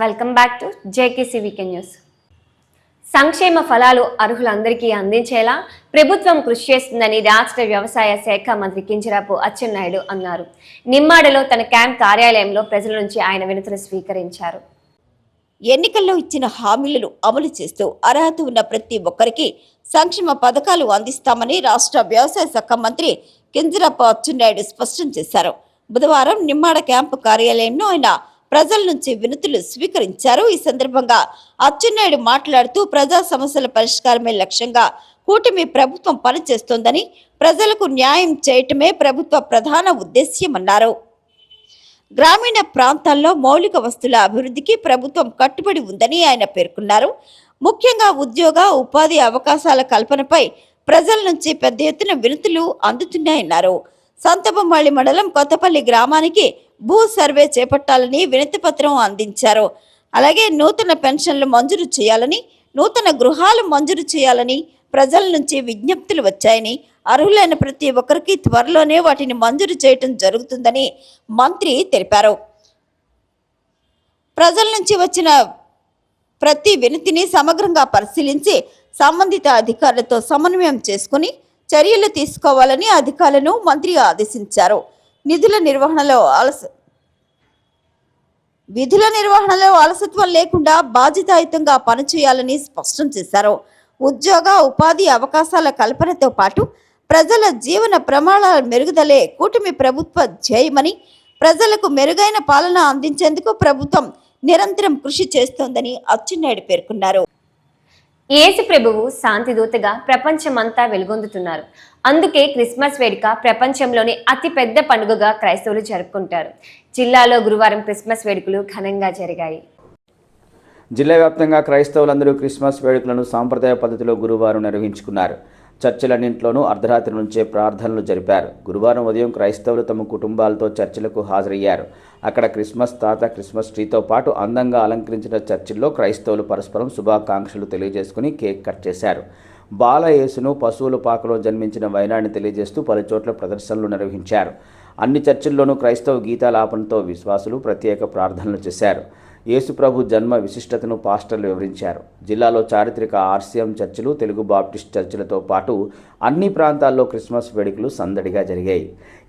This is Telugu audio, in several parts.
Welcome back to JKC weekend news సంక్షేమ ఫలాలు అర్హులందరికీ అందించేలా ప్రభుత్వం కృషి చేస్తుందని రాష్ట్ర వ్యవసాయ శాఖ మంత్రి కింజరాపు అచ్చెన్నాయుడు అన్నారు నిమ్మాడలో తన క్యాంప్ కార్యాలయంలో ప్రజల నుంచి ఆయన వినతులు స్వీకరించారు ఎన్నికల్లో ఇచ్చిన హామీలను అమలు చేస్తూ అర్హత ఉన్న ప్రతి ఒక్కరికి సంక్షేమ పథకాలు అందిస్తామని రాష్ట్ర వ్యవసాయ శాఖ మంత్రి కింజరాపు అచ్చెన్నాయుడు స్పష్టం చేశారు బుధవారం నిమ్మాడ క్యాంపు కార్యాలయంలో ఆయన ప్రజల నుంచి వినతులు స్వీకరించారు ఈ సందర్భంగా అచ్చెన్నాయుడు మాట్లాడుతూ ప్రజా సమస్యల పరిష్కారమే లక్ష్యంగా కూటమి ప్రభుత్వం పనిచేస్తోందని ప్రజలకు న్యాయం చేయటమే ప్రభుత్వ ప్రధాన ఉద్దేశ్యమన్నారు గ్రామీణ ప్రాంతాల్లో మౌలిక వస్తుల అభివృద్ధికి ప్రభుత్వం కట్టుబడి ఉందని ఆయన పేర్కొన్నారు ముఖ్యంగా ఉద్యోగ ఉపాధి అవకాశాల కల్పనపై ప్రజల నుంచి పెద్ద ఎత్తున వినతులు అందుతున్నాయన్నారు సంతపమల్లి మండలం కొత్తపల్లి గ్రామానికి భూ సర్వే చేపట్టాలని వినతిపత్రం అందించారు అలాగే నూతన పెన్షన్లు మంజూరు చేయాలని నూతన గృహాలు మంజూరు చేయాలని ప్రజల నుంచి విజ్ఞప్తులు వచ్చాయని అర్హులైన ప్రతి ఒక్కరికి త్వరలోనే వాటిని మంజూరు చేయటం జరుగుతుందని మంత్రి తెలిపారు ప్రజల నుంచి వచ్చిన ప్రతి వినతిని సమగ్రంగా పరిశీలించి సంబంధిత అధికారులతో సమన్వయం చేసుకుని చర్యలు తీసుకోవాలని అధికారులను మంత్రి ఆదేశించారు నిధుల నిర్వహణలో అలస విధుల నిర్వహణలో అలసత్వం లేకుండా బాధ్యతాయుతంగా పనిచేయాలని స్పష్టం చేశారు ఉద్యోగ ఉపాధి అవకాశాల కల్పనతో పాటు ప్రజల జీవన ప్రమాణాల మెరుగుదలే కూటమి ప్రభుత్వ ధ్యేయమని ప్రజలకు మెరుగైన పాలన అందించేందుకు ప్రభుత్వం నిరంతరం కృషి చేస్తోందని అచ్చెన్నాయుడు పేర్కొన్నారు ఏసు ప్రభువు శాంతిదూతగా ప్రపంచమంతా వెలుగొందుతున్నారు అందుకే క్రిస్మస్ వేడుక ప్రపంచంలోని అతిపెద్ద పండుగగా క్రైస్తవులు జరుపుకుంటారు జిల్లాలో గురువారం క్రిస్మస్ వేడుకలు ఘనంగా జరిగాయి జిల్లా వ్యాప్తంగా క్రైస్తవులందరూ క్రిస్మస్ వేడుకలను సాంప్రదాయ పద్ధతిలో గురువారం నిర్వహించుకున్నారు చర్చలన్నింట్లోనూ అర్ధరాత్రి నుంచే ప్రార్థనలు జరిపారు గురువారం ఉదయం క్రైస్తవులు తమ కుటుంబాలతో చర్చలకు హాజరయ్యారు అక్కడ క్రిస్మస్ తాత క్రిస్మస్ ట్రీతో పాటు అందంగా అలంకరించిన చర్చిల్లో క్రైస్తవులు పరస్పరం శుభాకాంక్షలు తెలియజేసుకుని కేక్ కట్ చేశారు బాలయేసును పశువుల పాకలో జన్మించిన వైనాన్ని తెలియజేస్తూ పలుచోట్ల ప్రదర్శనలు నిర్వహించారు అన్ని చర్చిల్లోనూ క్రైస్తవ గీతాలాపనతో విశ్వాసులు ప్రత్యేక ప్రార్థనలు చేశారు యేసుప్రభు జన్మ విశిష్టతను పాస్టర్లు వివరించారు జిల్లాలో చారిత్రక ఆర్సీఎం చర్చిలు తెలుగు బాప్టిస్ట్ చర్చిలతో పాటు అన్ని ప్రాంతాల్లో క్రిస్మస్ వేడుకలు సందడిగా జరిగాయి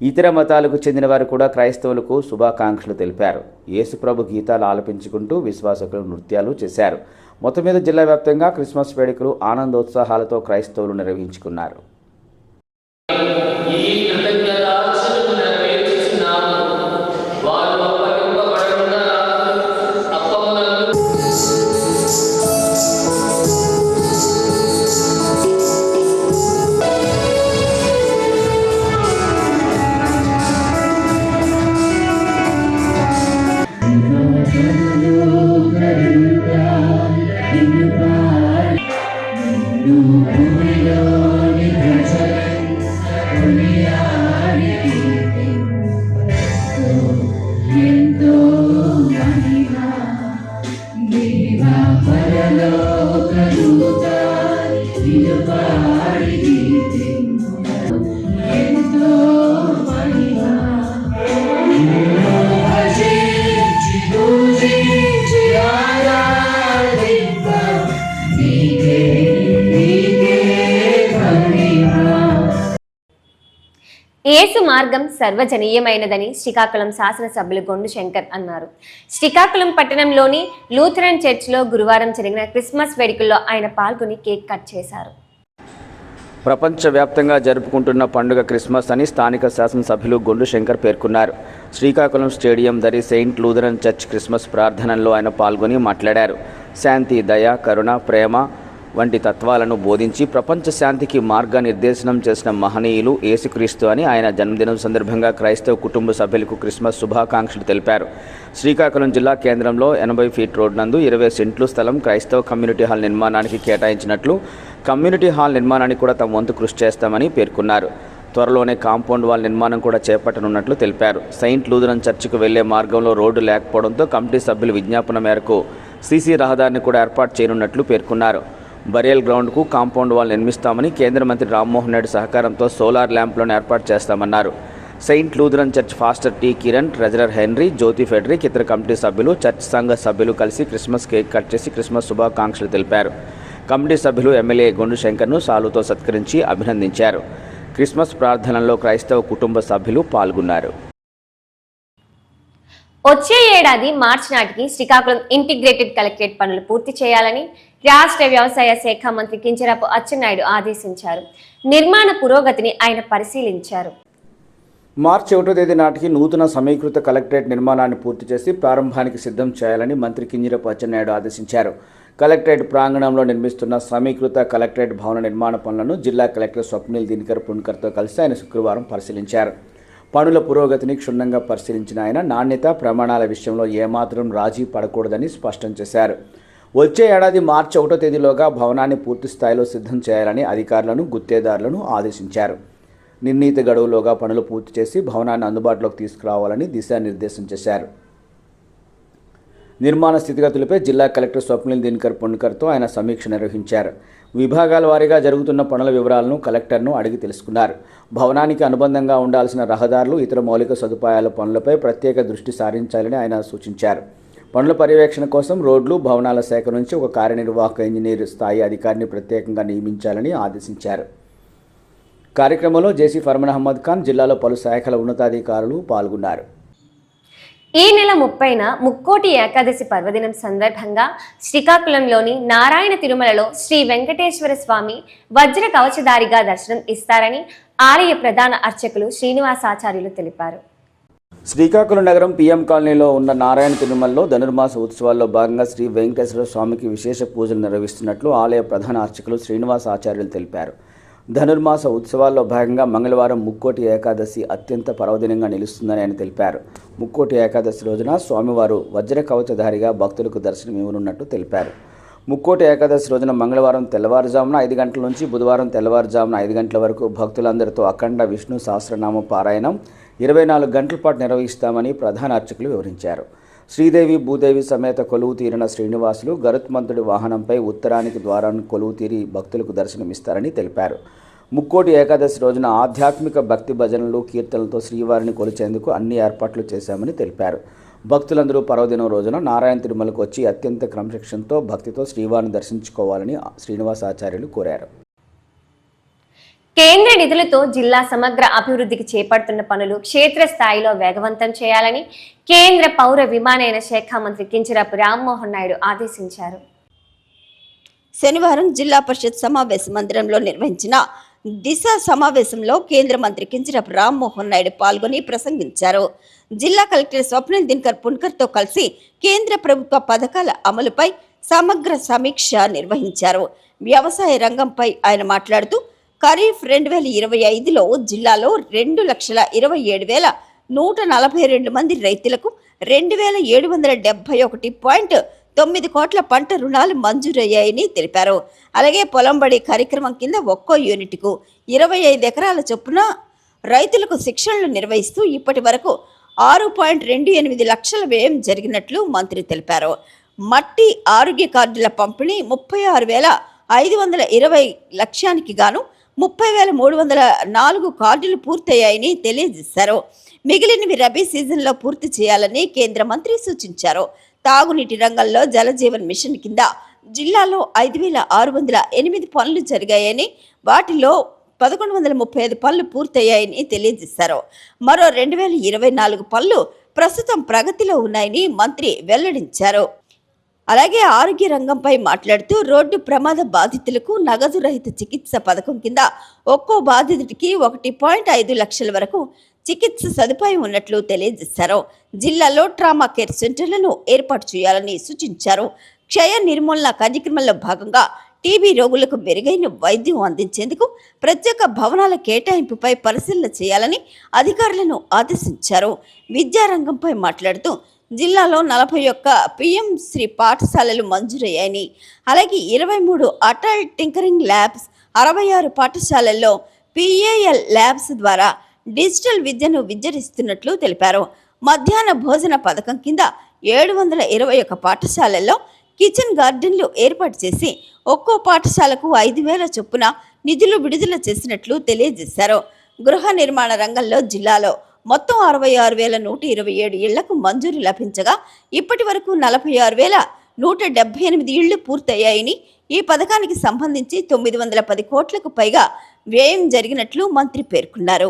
ఇతర మతాలకు చెందిన వారు కూడా క్రైస్తవులకు శుభాకాంక్షలు తెలిపారు యేసుప్రభు గీతాలు ఆలపించుకుంటూ విశ్వాసకులు నృత్యాలు చేశారు మొత్తం మీద జిల్లా వ్యాప్తంగా క్రిస్మస్ వేడుకలు ఆనందోత్సాహాలతో క్రైస్తవులు నిర్వహించుకున్నారు యేసు మార్గం సర్వజనీయమైనదని శ్రీకాకుళం శాసనసభ్యులు గొండు శంకర్ అన్నారు శ్రీకాకుళం పట్టణంలోని లూథరన్ చర్చ్లో గురువారం జరిగిన క్రిస్మస్ వేడుకల్లో ఆయన పాల్గొని కేక్ కట్ చేశారు ప్రపంచవ్యాప్తంగా జరుపుకుంటున్న పండుగ క్రిస్మస్ అని స్థానిక శాసనసభ్యులు గొండు శంకర్ పేర్కొన్నారు శ్రీకాకుళం స్టేడియం దరి సెయింట్ లూథరన్ చర్చ్ క్రిస్మస్ ప్రార్థనల్లో ఆయన పాల్గొని మాట్లాడారు శాంతి దయ కరుణ ప్రేమ వంటి తత్వాలను బోధించి ప్రపంచ శాంతికి మార్గనిర్దేశనం చేసిన మహనీయులు ఏసుక్రీస్తు అని ఆయన జన్మదినం సందర్భంగా క్రైస్తవ కుటుంబ సభ్యులకు క్రిస్మస్ శుభాకాంక్షలు తెలిపారు శ్రీకాకుళం జిల్లా కేంద్రంలో ఎనభై ఫీట్ రోడ్ నందు ఇరవై సెంట్లు స్థలం క్రైస్తవ కమ్యూనిటీ హాల్ నిర్మాణానికి కేటాయించినట్లు కమ్యూనిటీ హాల్ నిర్మాణానికి కూడా తమ వంతు కృషి చేస్తామని పేర్కొన్నారు త్వరలోనే కాంపౌండ్ వాల్ నిర్మాణం కూడా చేపట్టనున్నట్లు తెలిపారు సెయింట్ లూదరన్ చర్చికి వెళ్లే మార్గంలో రోడ్డు లేకపోవడంతో కమిటీ సభ్యులు విజ్ఞాపన మేరకు సీసీ రహదారిని కూడా ఏర్పాటు చేయనున్నట్లు పేర్కొన్నారు బరియల్ గ్రౌండ్కు కాంపౌండ్ వాల్ నిర్మిస్తామని కేంద్ర మంత్రి రామ్మోహన్ రెడ్డి సహకారంతో సోలార్ ల్యాంప్లను ఏర్పాటు చేస్తామన్నారు saint Lutheran church pastor T Kiran treasurer Henry Jyothi Frederick ఇతర కమిటీ సభ్యులు చర్చ్ సంఘ సభ్యులు కలిసి క్రిస్మస్ కేక్ కట్ చేసి క్రిస్మస్ శుభాకాంక్షలు తెలిపారు కమిటీ సభ్యులు ఎమ్మెల్యే గొండు శంకర్ను సాలుతో సత్కరించి అభినందించారు క్రిస్మస్ ప్రార్థనలో క్రైస్తవ కుటుంబ సభ్యులు పాల్గొన్నారు వచ్చే ఏడాది మార్చి నాటికి శ్రీకాకుళం ఇంటిగ్రేటెడ్ కలెక్టరేట్ పనులు పూర్తి చేయాలని రాష్ట్ర వ్యవసాయ శాఖ మంత్రి కింజరాపు అచ్చెన్నాయుడు ఆదేశించారు నిర్మాణ పురోగతిని ఆయన పరిశీలించారు మార్చి ఒకటో తేదీ నాటికి నూతన సమీకృత కలెక్టరేట్ నిర్మాణాన్ని పూర్తి చేసి ప్రారంభానికి సిద్ధం చేయాలని మంత్రి కింజరాపు అచ్చెన్నాయుడు ఆదేశించారు కలెక్టరేట్ ప్రాంగణంలో నిర్మిస్తున్న సమీకృత కలెక్టరేట్ భవన నిర్మాణ పనులను జిల్లా కలెక్టర్ స్వప్నిల్ దినకర్ పుణ్కర్తో కలిసి ఆయన శుక్రవారం పరిశీలించారు పనుల పురోగతిని క్షుణ్ణంగా పరిశీలించిన ఆయన నాణ్యత ప్రమాణాల విషయంలో ఏమాత్రం రాజీ పడకూడదని స్పష్టం చేశారు వచ్చే ఏడాది మార్చి ఒకటో తేదీలోగా భవనాన్ని పూర్తి స్థాయిలో సిద్ధం చేయాలని అధికారులను గుత్తేదారులను ఆదేశించారు నిర్ణీత గడువులోగా పనులు పూర్తి చేసి భవనాన్ని అందుబాటులోకి తీసుకురావాలని దిశానిర్దేశం చేశారు నిర్మాణ స్థితిగతులపై జిల్లా కలెక్టర్ స్వప్నిల్ దినకర్ పొన్కర్తో ఆయన సమీక్ష నిర్వహించారు విభాగాల వారీగా జరుగుతున్న పనుల వివరాలను కలెక్టర్ను అడిగి తెలుసుకున్నారు భవనానికి అనుబంధంగా ఉండాల్సిన రహదారులు ఇతర మౌలిక సదుపాయాల పనులపై ప్రత్యేక దృష్టి సారించాలని ఆయన సూచించారు పనుల పర్యవేక్షణ కోసం రోడ్లు భవనాల శాఖ నుంచి ఒక కార్యనిర్వాహక ఇంజనీర్ స్థాయి అధికారిని ప్రత్యేకంగా నియమించాలని ఆదేశించారు కార్యక్రమంలో జేసీ ఫర్మన్ అహ్మద్ ఖాన్ జిల్లాలో పలు శాఖల ఉన్నతాధికారులు పాల్గొన్నారు ఈ నెల ముప్పైన ముక్కోటి ఏకాదశి పర్వదినం సందర్భంగా శ్రీకాకుళంలోని నారాయణ తిరుమలలో శ్రీ వెంకటేశ్వర స్వామి వజ్ర కవచదారిగా దర్శనం ఇస్తారని ఆలయ ప్రధాన అర్చకులు శ్రీనివాసాచార్యులు తెలిపారు శ్రీకాకుళం నగరం పిఎం కాలనీలో ఉన్న నారాయణ తిరుమలలో ధనుర్మాస ఉత్సవాల్లో భాగంగా శ్రీ వెంకటేశ్వర స్వామికి విశేష పూజలు నిర్వహిస్తున్నట్లు ఆలయ ప్రధాన అర్చకులు శ్రీనివాస ఆచార్యులు తెలిపారు ధనుర్మాస ఉత్సవాల్లో భాగంగా మంగళవారం ముక్కోటి ఏకాదశి అత్యంత పర్వదినంగా నిలుస్తుందని ఆయన తెలిపారు ముక్కోటి ఏకాదశి రోజున స్వామివారు వజ్ర కవచధారిగా భక్తులకు దర్శనం ఇవ్వనున్నట్టు తెలిపారు ముక్కోటి ఏకాదశి రోజున మంగళవారం తెల్లవారుజామున ఐదు గంటల నుంచి బుధవారం తెల్లవారుజామున ఐదు గంటల వరకు భక్తులందరితో అఖండ విష్ణు సహస్రనామ పారాయణం ఇరవై నాలుగు గంటల పాటు నిర్వహిస్తామని ప్రధాన అర్చకులు వివరించారు శ్రీదేవి భూదేవి సమేత కొలువు తీరిన శ్రీనివాసులు గరుత్మంతుడి వాహనంపై ఉత్తరానికి ద్వారాను కొలువు తీరి భక్తులకు దర్శనమిస్తారని తెలిపారు ముక్కోటి ఏకాదశి రోజున ఆధ్యాత్మిక భక్తి భజనలు కీర్తనలతో శ్రీవారిని కొలిచేందుకు అన్ని ఏర్పాట్లు చేశామని తెలిపారు భక్తులందరూ పర్వదినం రోజున నారాయణ తిరుమలకు వచ్చి అత్యంత క్రమశిక్షణతో భక్తితో శ్రీవారిని దర్శించుకోవాలని శ్రీనివాసాచార్యులు కోరారు కేంద్ర నిధులతో జిల్లా సమగ్ర అభివృద్ధికి చేపడుతున్న పనులు క్షేత్రస్థాయిలో వేగవంతం చేయాలని కేంద్ర పౌర విమానయాన శాఖ మంత్రి కించరాపు రామ్మోహన్ నాయుడు ఆదేశించారు శనివారం జిల్లా పరిషత్ సమావేశ మందిరంలో నిర్వహించిన దిశ సమావేశంలో కేంద్ర మంత్రి కించరాపు రామ్మోహన్ నాయుడు పాల్గొని ప్రసంగించారు జిల్లా కలెక్టర్ స్వప్నిల్ దిన్కర్ పున్కర్తో కలిసి కేంద్ర ప్రభుత్వ పథకాల అమలుపై సమగ్ర సమీక్ష నిర్వహించారు వ్యవసాయ రంగంపై ఆయన మాట్లాడుతూ ఖరీఫ్ రెండు వేల ఇరవై ఐదులో జిల్లాలో రెండు లక్షల ఇరవై ఏడు వేల నూట నలభై రెండు మంది రైతులకు రెండు వేల ఏడు వందల డెబ్బై ఒకటి పాయింట్ తొమ్మిది కోట్ల పంట రుణాలు మంజూరయ్యాయని తెలిపారు అలాగే పొలంబడి కార్యక్రమం కింద ఒక్కో యూనిట్కు ఇరవై ఐదు ఎకరాల చొప్పున రైతులకు శిక్షణలు నిర్వహిస్తూ ఇప్పటి వరకు ఆరు పాయింట్ రెండు ఎనిమిది లక్షల వ్యయం జరిగినట్లు మంత్రి తెలిపారు మట్టి ఆరోగ్య కార్డుల పంపిణీ ముప్పై ఆరు వేల ఐదు వందల ఇరవై లక్ష్యానికి గాను ముప్పై వేల మూడు వందల నాలుగు కార్డులు పూర్తయ్యాయని తెలియజేశారు మిగిలినవి రబీ సీజన్లో పూర్తి చేయాలని కేంద్ర మంత్రి సూచించారు తాగునీటి రంగంలో జలజీవన్ మిషన్ కింద జిల్లాలో ఐదు వేల ఆరు వందల ఎనిమిది పనులు జరిగాయని వాటిలో పదకొండు వందల ముప్పై ఐదు పనులు పూర్తయ్యాయని తెలియజేశారు మరో రెండు వేల ఇరవై నాలుగు పనులు ప్రస్తుతం ప్రగతిలో ఉన్నాయని మంత్రి వెల్లడించారు అలాగే ఆరోగ్య రంగంపై మాట్లాడుతూ రోడ్డు ప్రమాద బాధితులకు నగదు రహిత చికిత్స పథకం కింద ఒక్కో బాధితుడికి ఒకటి పాయింట్ ఐదు లక్షల వరకు చికిత్స సదుపాయం ఉన్నట్లు తెలియజేశారు జిల్లాలో ట్రామా కేర్ సెంటర్లను ఏర్పాటు చేయాలని సూచించారు క్షయ నిర్మూలన కార్యక్రమంలో భాగంగా టీబీ రోగులకు మెరుగైన వైద్యం అందించేందుకు ప్రత్యేక భవనాల కేటాయింపుపై పరిశీలన చేయాలని అధికారులను ఆదేశించారు విద్యారంగంపై మాట్లాడుతూ జిల్లాలో నలభై ఒక్క శ్రీ పాఠశాలలు మంజూరయ్యాయని అలాగే ఇరవై మూడు అటల్ టింకరింగ్ ల్యాబ్స్ అరవై ఆరు పాఠశాలల్లో పిఏఎల్ ల్యాబ్స్ ద్వారా డిజిటల్ విద్యను విద్యరిస్తున్నట్లు తెలిపారు మధ్యాహ్న భోజన పథకం కింద ఏడు వందల ఇరవై ఒక పాఠశాలల్లో కిచెన్ గార్డెన్లు ఏర్పాటు చేసి ఒక్కో పాఠశాలకు ఐదు వేల చొప్పున నిధులు విడుదల చేసినట్లు తెలియజేశారు గృహ నిర్మాణ రంగంలో జిల్లాలో మొత్తం అరవై ఆరు వేల నూట ఇరవై ఏడు ఇళ్లకు మంజూరు లభించగా ఇప్పటి వరకు నలభై ఆరు వేల నూట డెబ్బై ఎనిమిది ఇళ్లు పూర్తయ్యాయని ఈ పథకానికి సంబంధించి తొమ్మిది వందల పది కోట్లకు పైగా వ్యయం జరిగినట్లు మంత్రి పేర్కొన్నారు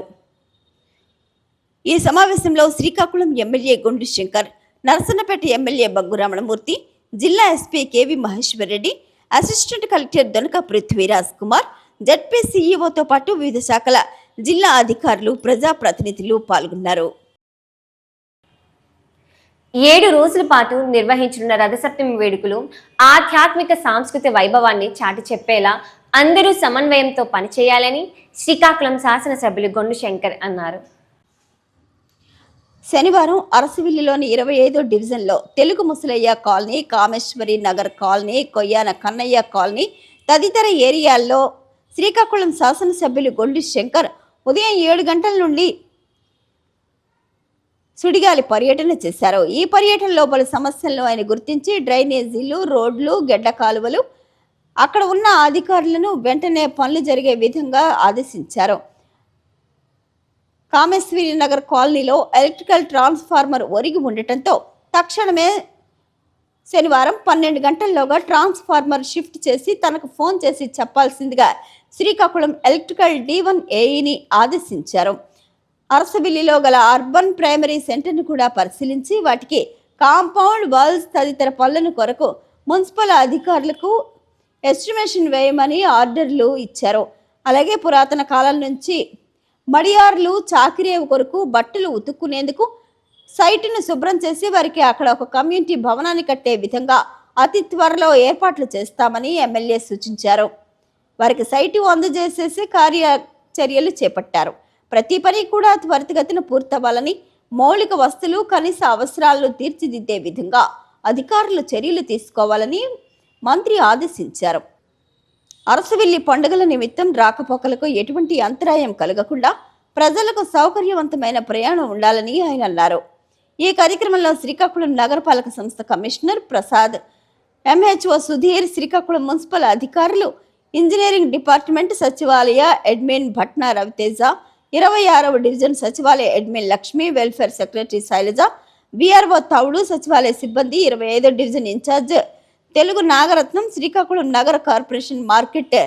ఈ సమావేశంలో శ్రీకాకుళం ఎమ్మెల్యే గుండు శంకర్ నరసన్నపేట ఎమ్మెల్యే బగ్గు రమణమూర్తి జిల్లా SP KV Maheshwar Reddy assistant collector Donaka Prithviraj Kumar ZP సీఈఓతో పాటు వివిధ శాఖల జిల్లా అధికారులు ప్రజాప్రతినిధులు పాల్గొన్నారు ఏడు రోజుల పాటు నిర్వహించనున్న రథసప్తమి వేడుకలు ఆధ్యాత్మిక సాంస్కృతిక వైభవాన్ని చాటి చెప్పేలా అందరూ సమన్వయంతో పనిచేయాలని శ్రీకాకుళం శాసనసభ్యులు గొండు శంకర్ అన్నారు శనివారం అరసివిల్లిలోని ఇరవై ఐదో డివిజన్లో Telugu Musalayya colony Kameswari Nagar colony Koyyana Kannayya colony తదితర ఏరియాల్లో శ్రీకాకుళం శాసనసభ్యులు గొండు శంకర్ ఉదయం ఏడు గంటల నుండి సుడిగాలి పర్యటన చేశారు ఈ పర్యటన లోపల సమస్యలను ఆయన గుర్తించి డ్రైనేజీలు రోడ్లు గెడ్డ కాలువలు అక్కడ ఉన్న అధికారులను వెంటనే పనులు జరిగే విధంగా ఆదేశించారు కామేశ్వరి నగర్ కాలనీలో ఎలక్ట్రికల్ ట్రాన్స్ఫార్మర్ ఒరిగి ఉండటంతో తక్షణమే శనివారం పన్నెండు గంటల్లోగా ట్రాన్స్ఫార్మర్ షిఫ్ట్ చేసి తనకు ఫోన్ చేసి చెప్పాల్సిందిగా శ్రీకాకుళం ఎలక్ట్రికల్ డి వన్ ఏఈని ఆదేశించారు అరసవిల్లిలో గల అర్బన్ ప్రైమరీ సెంటర్ను కూడా పరిశీలించి వాటికి కాంపౌండ్ వాల్స్ తదితర పనులను కొరకు మున్సిపల్ అధికారులకు ఎస్టిమేషన్ వేయమని ఆర్డర్లు ఇచ్చారు అలాగే పురాతన కాలం నుంచి మడియార్లు చాకిరేవు కొరకు బట్టలు ఉతుక్కునేందుకు సైట్ను శుభ్రం చేసి వారికి అక్కడ ఒక కమ్యూనిటీ భవనాన్ని కట్టే విధంగా అతి త్వరలో ఏర్పాట్లు చేస్తామని ఎమ్మెల్యే సూచించారు వారికి సైటు అందజేసేసి కార్యచర్యలు చేపట్టారు ప్రతి పని కూడా త్వరితగతిన పూర్తవ్వాలని మౌలిక వస్తువులు కనీస అవసరాలను తీర్చిదిద్దే విధంగా అధికారులు చర్యలు తీసుకోవాలని మంత్రి ఆదేశించారు అరసవెల్లి పండుగల నిమిత్తం రాకపోకలకు ఎటువంటి అంతరాయం కలగకుండా ప్రజలకు సౌకర్యవంతమైన ప్రయాణం ఉండాలని ఆయన అన్నారు ఈ కార్యక్రమంలో శ్రీకాకుళం నగరపాలక సంస్థ commissioner Prasad MHO Sudheer Srikakulam municipal అధికారులు ఇంజనీరింగ్ డిపార్ట్మెంట్ సచివాలయ అడ్మిన్ భట్న రవితేజ ఇరవై ఆరవ డివిజన్ సచివాలయ admin Lakshmi welfare secretary Sailaja VRO Thoudu సచివాలయ సిబ్బంది ఇరవై ఐదో division in charge Telugu Nagaratnam Srikakulam నగర corporation market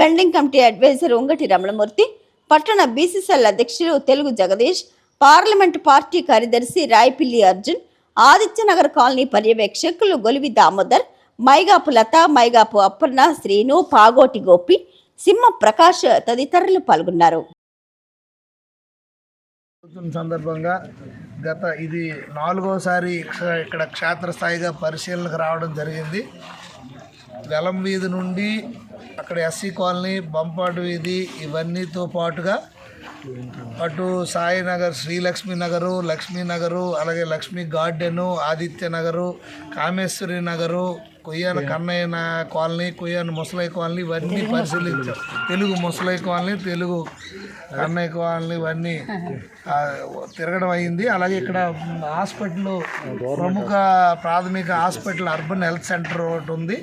vending committee advisor Ungati Ramanamurthy పట్టణ బీసీసీఎల్ అధ్యక్షులు తెలుగు జగదీష్ పార్లమెంట్ పార్టీ కార్యదర్శి రాయపిల్లి అర్జున్ ఆదిత్యనగర్ కాలనీ పర్యవేక్షకులు గొలివి దామోదర్ మైగాపు లత మైగాపు అప్పన్న శ్రీను పాగోటి గోపి సింహ ప్రకాష్ తదితరులు పాల్గొన్నారు సందర్భంగా గత ఇది నాలుగోసారి ఇక్కడ క్షేత్రస్థాయిగా పరిశీలనకు రావడం జరిగింది వెలం వీధి నుండి అక్కడ ఎస్సీ కాలనీ బంపాటు వీధి ఇవన్నీతో పాటుగా అటు సాయినగర్ శ్రీలక్ష్మీ నగరు లక్ష్మీ నగరు అలాగే Lakshmi garden Aditya Nagar Kameswari Nagar Koyyana Kannayya colony Koyyana Musalayya colony ఇవన్నీ పరిశీలించాం తెలుగు ముసలై కాలనీ తెలుగు కన్నయ్య కాలనీ ఇవన్నీ తిరగడం అయింది అలాగే ఇక్కడ హాస్పిటల్ ప్రముఖ ప్రాథమిక హాస్పిటల్ అర్బన్ హెల్త్ సెంటర్ ఒకటి ఉంది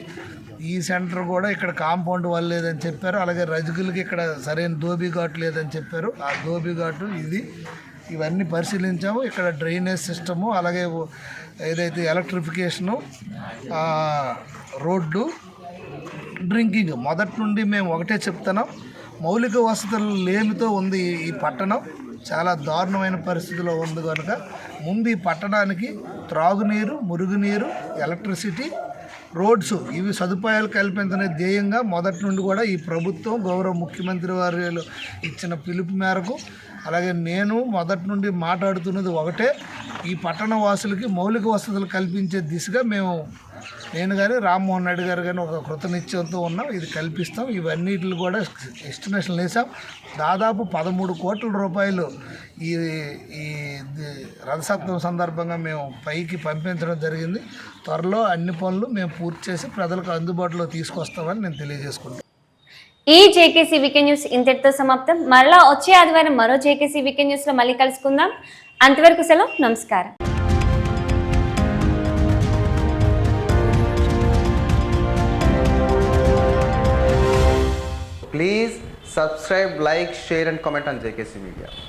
ఈ సెంటర్ కూడా ఇక్కడ కాంపౌండ్ వల్ల లేదని చెప్పారు అలాగే రజకులకి ఇక్కడ సరైన దోబీ ఘాట్ లేదని చెప్పారు ఆ దోబీ ఘాటు ఇది ఇవన్నీ పరిశీలించాము ఇక్కడ డ్రైనేజ్ సిస్టము అలాగే ఏదైతే ఎలక్ట్రిఫికేషను రోడ్డు డ్రింకింగ్ మొదటి నుండి మేము ఒకటే చెప్తున్నాం మౌలిక వసతులు లేమితో ఉంది ఈ పట్టణం చాలా దారుణమైన పరిస్థితిలో ఉంది కనుక ముందు ఈ పట్టణానికి త్రాగునీరు మురుగునీరు ఎలక్ట్రిసిటీ రోడ్స్ ఇవి సదుపాయాలు కల్పించనే ధ్యేయంగా మొదటి నుండి కూడా ఈ ప్రభుత్వం గౌరవ ముఖ్యమంత్రి వారు ఇచ్చిన పిలుపు మేరకు అలాగే నేను మొదటి నుండి మాట్లాడుతున్నది ఒకటే ఈ పట్టణ వాసులకి మౌలిక వసతులు కల్పించే దిశగా మేము నేను కానీ రామ్మోహన్ రెడ్డి గారు కానీ ఒక కృతనిశ్చయంతో ఉన్నాం ఇది కల్పిస్తాం ఇవన్నిటిని కూడా ఎస్టిమేషన్ వేసాం దాదాపు పదమూడు కోట్ల రూపాయలు ఈ ఈ రథసప్తమి సందర్భంగా మేము పైకి పంపించడం జరిగింది త్వరలో అన్ని పనులు మేము పూర్తి చేసి ప్రజలకు అందుబాటులో తీసుకొస్తామని నేను తెలియజేసుకుంటాను ఈ జేకేసీ వీకెండ్ న్యూస్ ఇంతటితో సమాప్తం మరలా వచ్చే ఆదివారం మరో జేకేసీ వీకెండ్ న్యూస్లో మళ్ళీ కలుసుకుందాం అంతవరకు సెలవు నమస్కారం Please subscribe, like, share and comment on JKC Media.